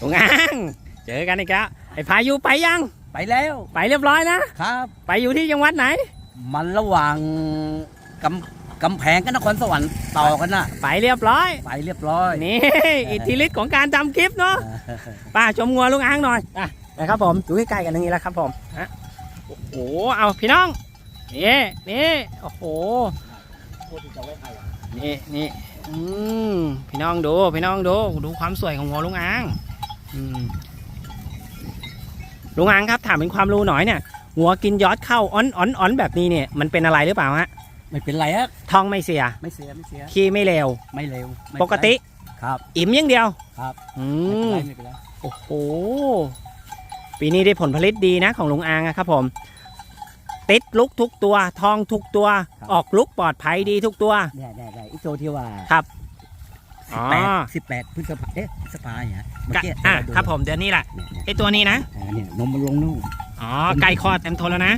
ลุงอังเจอกันอีกแล้วไอ้พายุไปยัง ไปแล้ว ไปเรียบร้อยนะ ครับ ไปอยู่ที่จังหวัดไหน มันระหว่างกำกำแพงกับนครสวรรค์ต่อกันน่ะ ไปเรียบร้อย ไปเรียบร้อย นี่ อิทธิฤทธิ์ของการทำคลิปเนาะป้าชมงัวลุงอังหน่อยอะนะครับผมดูใกล้ๆกันตรงนี้แล้วครับผมฮะโอ้โห เอาพี่น้อง นี่นี่โอ้โหนี่นี่อืมพี่น้องดู พี่น้องดู ดูความสวยของงัวลุงอังอืม ลุงอังครับถามเป็นความรู้หน่อยเนี่ยหัวกินยอดเข้าอ้อนอ้อนอ้อนแบบนี้เนี่ยมันเป็นอะไรหรือเปล่าฮะไม่เป็นไรฮะท้องไม่เสีย ไม่เสียไม่เสียขี้ไม่เลวไม่เร็วไม่ปกติครับ อิ่มอย่างเดียวครับอืไม่เป็นมไรไม่เป็นไรโอ้โหปีนี้ได้ผลผลิตดีนะของลุงอางอะครับผมติดลุกทุกตัว ทองทุกตัว ออกลุกปลอดภัยดีทุกตัวได้ได้ได้อีกตัวที่ว่าครับ อ๋อแปดสิบแปดพฤษภาเอ๊ะพฤษภาเนี่ยเมื่อกะกี้อะเาดูครับผมเดือนนี้แหละเนี่ยเนี่ยไอตัวนี้นะ อ่าเนี่ยนมมันลงนู่นอ๋อไก่คลอดเต็มทนแล้วนะ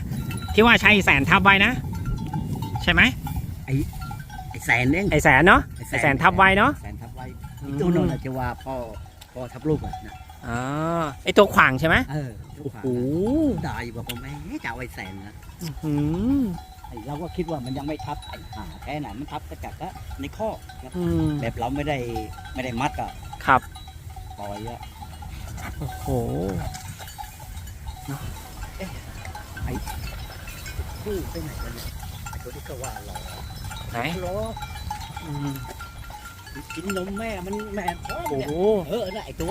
ที่ว่าใช้แสนทับไว้นะ ใช่ไหมไอ้แสนเองไอแสนเนาะไอ้แสนทับไว้เนอะแสนทับไว้อีกตัวนู้นน่ะที่ว่าพ่อพ่อทับลูกอะนะอ๋อไอตัวขวางใช่ไหมเออโอ้โห ได้บอกว่าไม่จะเอาไอ้แสนนะ อืมไอ้ เราก็คิดว่ามันยังไม่ทับไอ้หาแค่ไหนมันทับกระจัดก็ในข้อครับอืมแบบเราไม่ได้ไม่ได้มัดอะครับ ปล่อยอะโอ้โห คู่ไปไหนกันเนี่ยไอ้ตัวที่ก็ว่ารอไหนรออืมกินนมแม่มันแม่ท้องโอ้เนี่ยโหเออน่ะไอ้ตัว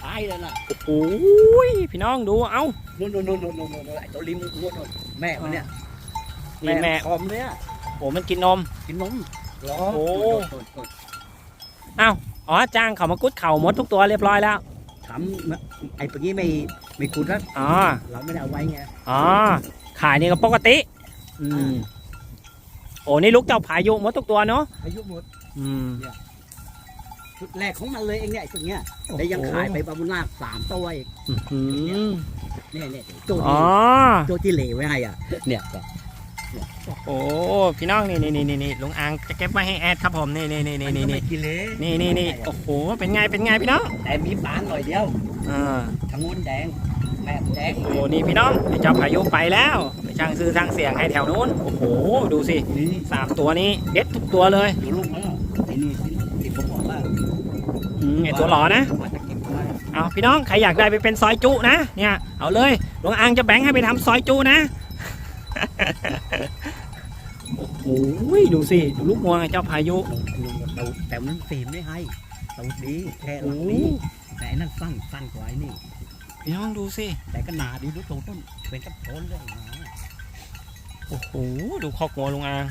ท้ายเลยน่ะโอ้ยพี่น้องดู เอ้า นู่นนู่นนู่นนู่นนู่นไอ้ตัวริมนู่นนู่นแม่มันเนี่ย นี่แม่พร้อมเลยอะโอ้มันกินนม กินนมรอโอ้โน่นโน่นโน่นอ๋อจ้างเขามากุดเข่าหมดทุกตัวเรียบร้อยแล้วทำไอ้ปกี้ไม่ไม่ขุดแล้วอ๋อเราไม่ได้เอาไว้ไงอ๋อขายนี่ก็ปกติ อืมโอ้นี่ลูกเจ้าพายุหมดทุกตัวเนาะอายุหมด อืมชุดแรกของมันเลยเองเนี่ยไอ้ตัวเนี้ยแต่ยังขายไปบาบุญนาคสามตัวอีกอืมเนี่ยเนี่ยตัวอ๋ที่อตัวที่เหลวไว้ให้อะเนี่ยก็ โอ้พี่น้องนี่นี่นี่นี่นี่ลุงอังจะเก็บไว้ให้แอดครับผมนี่นี่นี่นี่นี่นี่กิเลสนี่นี่นี่โอ้โหเป็นไงเป็นไงพี่น้องแต่มีปานหน่อยเดียวอ่าทางโน้นแดงแม่แดงโอ้นี่พี่น้องไอ้เจ้าพายุไปแล้วไปช่างซื้อช่างเสียงให้แถวนู้นโอ้โหดูสินี่สามตัวนี้เด็ดทุกตัวเลยดูลูกมั้งไอ้นี่ที่ผมบอกว่าอืมไอตัวหล่อนะว่าจะเก็บไว้เอาพี่น้องใครอยากได้ไปเป็นซอยจุนะเนี่ยเอาเลยหลวงอังจะแบ่งให้ไปทำซอยจุนะ โอ้โหดูสิ ดูลูกงวงไอ้เจ้าพายุเราแต่มันสีไม่ให้เราดีแค่โอ้เราโหดีแต่ไอ้นั่นสั้นสั้นกว่าไอ้นี่พี่น้องดูสิ แต่ก็หนาดีดูตรงต้นเป็นกับโคนเลยนะโอ้โหดูคอกงัวลุงอาง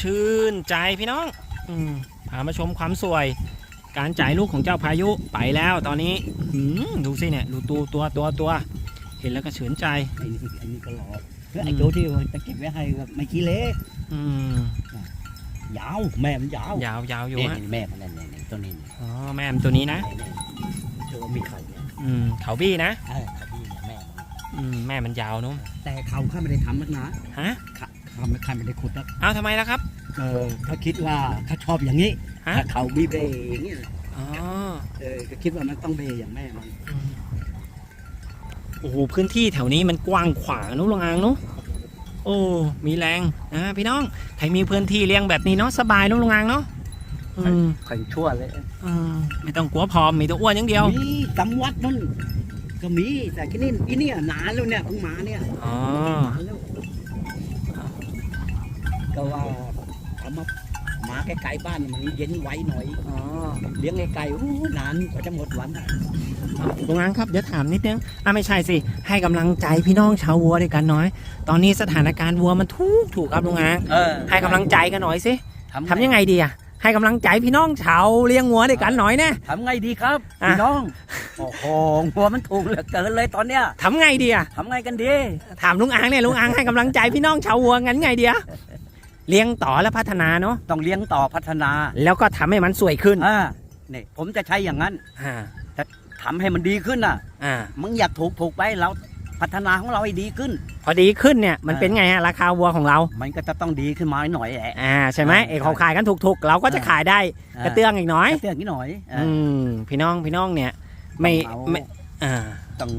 ชื่นใจพี่น้อง อืมพามาชมความสวย การจ่ายลูกของเจ้าพายุไปแล้วตอนนี้หืมดูสิเนี่ยดูตัวตัวตัวตัว เห็นแล้วก็เฉือนใจไอ้นี่ไอ้นี่ก็หล่อแล้วไอ้ตัวที่จะเก็บไว้ให้ก็ไม่ขี้เละอืมยาวแม่มันยาวยาวยาวอยู่นี่ฮะนี่แม่มันนั่นนี่นี่ตัวนี้นี่อ๋อแม่มนตัวนี้นะนี่นี่ตัวมีเขาเนี่ยอืมเขาบี้นะเออเขาพี่เนี่ยแม่มันอืมแม่มันยาวเนุ่มแต่เขาข้าไม่ได้ทำนักหนาฮะข้าข้าไม่ข้าไม่ได้ขุดนะเอาทำไมล่ะครับเออเขาคิดว่าเขาชอบอย่างนี้ฮะถ้าเขามีเบย์อย่างนี้อ๋อเออก็คิดว่ามันต้องเบย์อย่างแม่มันอืม โอ้โหพื้นที่แถวนี้มันกว้างขวางนุลงอางเนุโอ้มีแรงนะพี่น้องใครมีพื้นที่เลี้ยงแบบนี้เนาะสบายนุลงอางเนาะอืมใครชั่วเลยอืมไม่ต้องกลัวพร้อมมีแตัวอ้วนอย่างเดียวมีตำวัดนั่นก็มีแต่ที่นี่อีเนี่ยหนาแล้วเนี่ยเพิ่งมาเนี่ยอ๋อหนาแล้วก็ว่าเอามามาใกล้ๆบ้านมันเย็นไว้หน่อยอ๋อเลี้ยงไก่ๆอู้นานกว่าจะหมดวันอะ ลุงอางครับเดี๋ยวถามนิดนึงอะไม่ใช่สิ ให้กำลังใจพี่น้องชาววัวด้วยกันหน่อย ตอนนี้สถานการณ์วัวมันทุกข์ถูกครับลุงอางเออให้กำลังใจกันหน่อยสิทำทำยังไงดีอะให้กำลังใจพี่น้องชาวเลี้ยงวัวด้วยกันหน่อยแน่ทำไงดีครับอะพี่น้อง โอ้โหหัวมันถูกเหลือเกินเลยตอนเนี้ยทำไงดีอะทำไงกันดี ถามลุงอางเนี่ยลุงอางให้กำลังใจพี่น้องชาววัวงั้นไงเดียเลี้ยงต่อและพัฒนาเนาะ ต้องเลี้ยงต่อพัฒนา แล้วก็ทำให้มันสวยขึ้น อ่า เนี่ยผมจะใช้อย่างนั้น อ่า ทำให้มันดีขึ้นน่ะอ่ามึงอยากถูกถูกไปเราพัฒนาของเราให้ดีขึ้น พอดีขึ้นเนี่ยมันเป็นไงฮะราคาวัวของเรา มันก็จะต้องดีขึ้นมาหน่อยแหละอ่าใช่ไหมใช่เอกเขาขายกันถูกๆ เราก็จะขายได้กระเตื้องอีกน้อยกระเตื้องนิดหน่อยอ่าอืมพี่น้องพี่น้องเนี่ย ไม่เอาไม่อ่าต้อง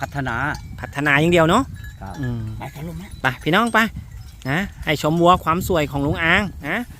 พัฒนาพัฒนาอย่างเดียวเนาะครับอืมไปกันลุงแม่ไปพี่น้องไปนะให้ชมวัวความสวยของลุงอางนะค